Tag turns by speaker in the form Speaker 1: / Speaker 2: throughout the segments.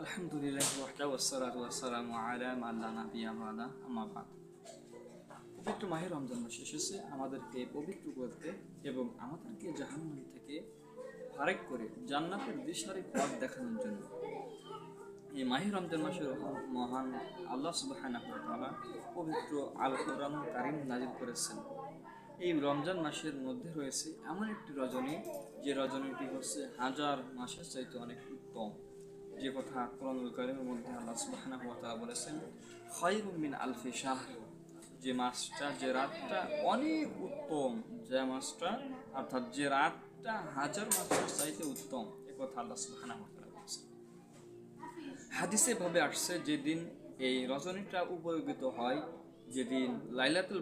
Speaker 1: আলহামদুলিল্লাহ ওয়াহদা পবিত্র রমজান মাস এসেছে আমাদেরকে পবিত্র করতে এবং আমাদেরকে জাহান্নাম থেকে ফারেক করে জান্নাতের দিশারি পথ দেখানোর জন্য। এই মাহে রমজান মাসের মহান আল্লাহ তাআলা পবিত্র আল কোরআন কারীম নাজিল করেছেন। এই রমজান মাসের মধ্যে রয়েছে এমন একটি রজনী, যে রজনীটি হচ্ছে হাজার মাসের চাইতে অনেক উত্তম। যে কথা কোরআনুল কারিমের মধ্যে আল্লাহ সুবহানাহু ওয়া বলেছেন, খায়রুম মিন আলফি শাহর। যে মাসটা, যে রাতটা অনেক উত্তম, যে মাসটা, অর্থাৎ যে রাতটা হাজার মাসের চাইতে উত্তম, এ কথা আল্লাহ সুবহানাহু ওয়া বলেছেন। হাদিসে ভাবে আসছে, যেদিন এই রজনীটা উপযোগিত হয়, যেদিন লাইলাতুল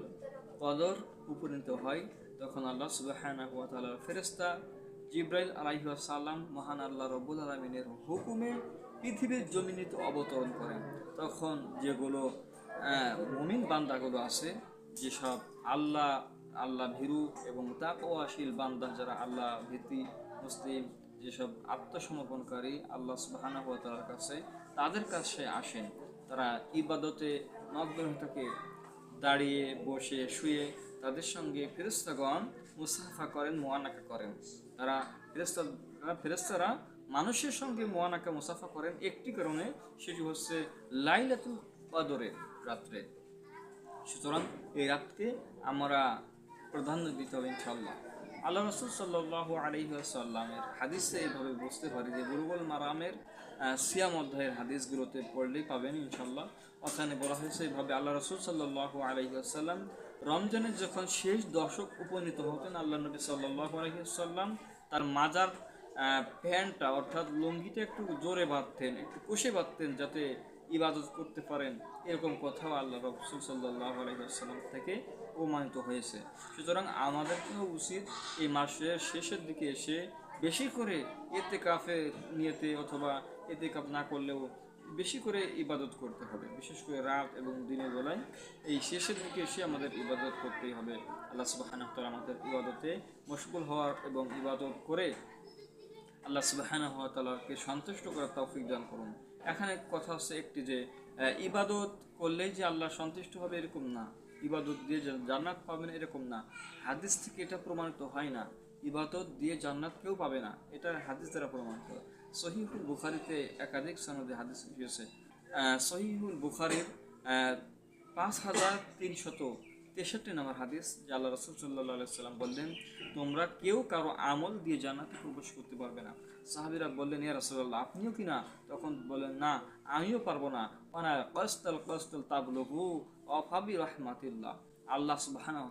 Speaker 1: কদর উপনীত হয়, তখন আল্লাহ তাআলার ফেরেশতা জিব্রাইল আলাইহি সাল্লাম মহান আল্লাহ রব্বুল আলামিনের হুকুমে পৃথিবীর জমিনিতে অবতরণ করেন। তখন যেগুলো মুমিন বান্দাগুলো আছে, যেসব আল্লাহ আল্লাহ ভীরু এবং তাকওয়াশীল বান্দা যারা আল্লাহ ভীতি, মুসলিম, যেসব আত্মসমর্পণকারী আল্লাহ তাআলার কাছে, তাদের কাছে আসেন। তারা ইবাদতে হয়ে থাকে দাঁড়িয়ে বসে শুয়ে তাদের সঙ্গে ফেরেস্তাগণ মুসাফা করেন মোয়ানাকা করেন। তারা ফেরেস্তা ফেরেস্তারা মানুষের সঙ্গে মোয়ানাকা মুসাফা করেন। একটি কারণে সেটি হচ্ছে লাইলাতুল কদরের রাত্রে। সুতরাং এই রাতকে আমরা প্রাধান্য দিতে হবে ইনশাল্লাহ আল্লাহ রসুল সাল্লাহ আলহিহাসাল্লামের হাদিসে এইভাবে বুঝতে পারি যে বুরুবল মারামের সিয়াম অধ্যায়ের হাদিসগুলোতে পড়লেই পাবেন ইনশাল্লাহ ওখানে বলা হয়েছে এইভাবে আল্লাহ রসুল সাল্লাহ আলহিহাসাল্লাম রমজানের যখন শেষ দশক উপনীত হতেন আল্লাহ নবী সাল্লাহ তার মাজার প্যান্টটা অর্থাৎ লুঙ্গিটা একটু জোরে বাঁধতেন, একটু কষে বাঁধতেন যাতে ইবাদত করতে পারেন, এরকম কথাও আল্লাহ রসুল সাল্লাহ আলহিহাসাল্লাম থেকে প্রমাণিত হয়েছে। সুতরাং আমাদেরকেও উচিত এই মাসের শেষের দিকে এসে বেশি করে এতে কাফে নিয়েতে অথবা এতে কাপ না করলেও বেশি করে ইবাদত করতে হবে। বিশেষ করে রাত এবং দিনের বেলায়। এই শেষের দিকে এসে আমাদের ইবাদত করতেই হবে। আল্লাহ সুবাহ আমাদের ইবাদতে মশগুল হওয়ার এবং ইবাদত করে আল্লাহ সুবাহানা তালাকে সন্তুষ্ট করার তৌফিক দান করুন। এখানে কথা হচ্ছে একটি যে ইবাদত করলেই যে আল্লাহ সন্তুষ্ট হবে এরকম না। ইবাদত দিয়ে জান্নাত পাবেন এরকম না। হাদিস থেকে এটা প্রমাণিত হয় না। ইবাদত দিয়ে জান্নাত কেউ পাবে না। এটা হাদিস দ্বারা প্রমাণিত। সহিহুল বুখারিতে একাধিক সনদে হাদিস এসেছে সহিহুল বুখারির পাঁচ হাজার তিনশত তেষট্টি নম্বর হাদিস, যে আল্লাহ রসুল সাল্লাম বললেন, তোমরা কেউ কারও আমল দিয়ে জান্নাতে প্রবেশ করতে পারবে না। সাহাবিরা বললেন, ইয়া রসুল্লাহ আপনিও কি না? তখন বললেন, না, আমিও পারব না। অনা কস্তল কস্তল তাবলহু অফাবি রহমাতিল্লাহ। আল্লাহ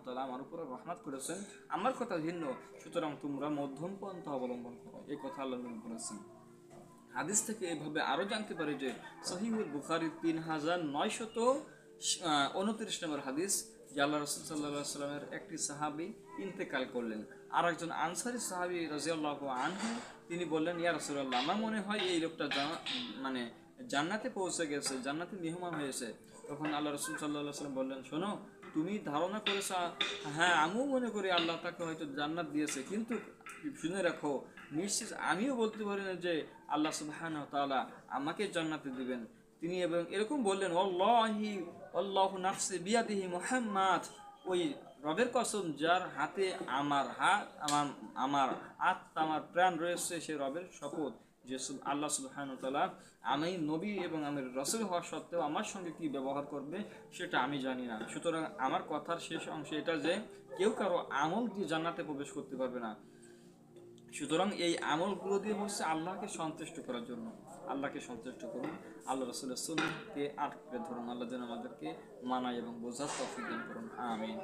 Speaker 1: তাআলা আমার উপরে রহমত করেছেন। আমার কথা ভিন্ন, সুতরাং তোমরা মধ্যম পন্থা অবলম্বন করো। এই কথা আল্লাহ বলেছেন। হাদিস থেকে এইভাবে আরও জানতে পারি যে সহিহুল বুখারি তিন হাজার নয়শত উনত্রিশ নম্বর হাদিস, যে আল্লাহ রসুল সাল্লাহ সাল্লামের একটি সাহাবি ইন্তেকাল করলেন। আর একজন আনসারি সাহাবি রাজিয়াল্লাহ আনহু, তিনি বললেন, ইয়া রসুল্লাহ আমার মনে হয় এই লোকটা মানে জান্নাতে পৌঁছে গেছে, জান্নাতে মেহমান হয়েছে। তখন আল্লাহ রসুল সাল্লাহ সাল্লাম বললেন, শোনো তুমি ধারণা করেছ হ্যাঁ আমিও মনে করি আল্লাহ তাকে হয়তো জান্নাত দিয়েছে, কিন্তু শুনে রাখো, নিশ্চিত আমিও বলতে পারি না যে আল্লাহ সুহান তালা আমাকে জান্নাতে দিবেন। তিনি এবং এরকম বললেন অল্লাহি অল্লাহ নাফসি বিয়াদিহি মুহাম্মাদ। ওই রবের কসম, যার হাতে আমার হাত, আমার আমার হাত, আমার প্রাণ রয়েছে, সে রবের শপথ। যে আল্লাহ সুবহান তাআলা, আমি নবী এবং আমি রসুল হওয়া সত্ত্বেও আমার সঙ্গে কি ব্যবহার করবে, সেটা আমি জানি না। সুতরাং আমার কথার শেষ অংশ এটা যে, কেউ কারও আমল দিয়ে জান্নাতে প্রবেশ করতে পারবে না। সুতরাং এই আমলগুলো দিয়ে হচ্ছে আল্লাহকে সন্তুষ্ট করার জন্য। আল্লাহকে সন্তুষ্ট করুন। আল্লাহ রসুলের সুন্নতকে আটকে ধরুন। আল্লাহ যেন আমাদেরকে মানায় এবং বোঝার তফিক দান করুন। আমিন।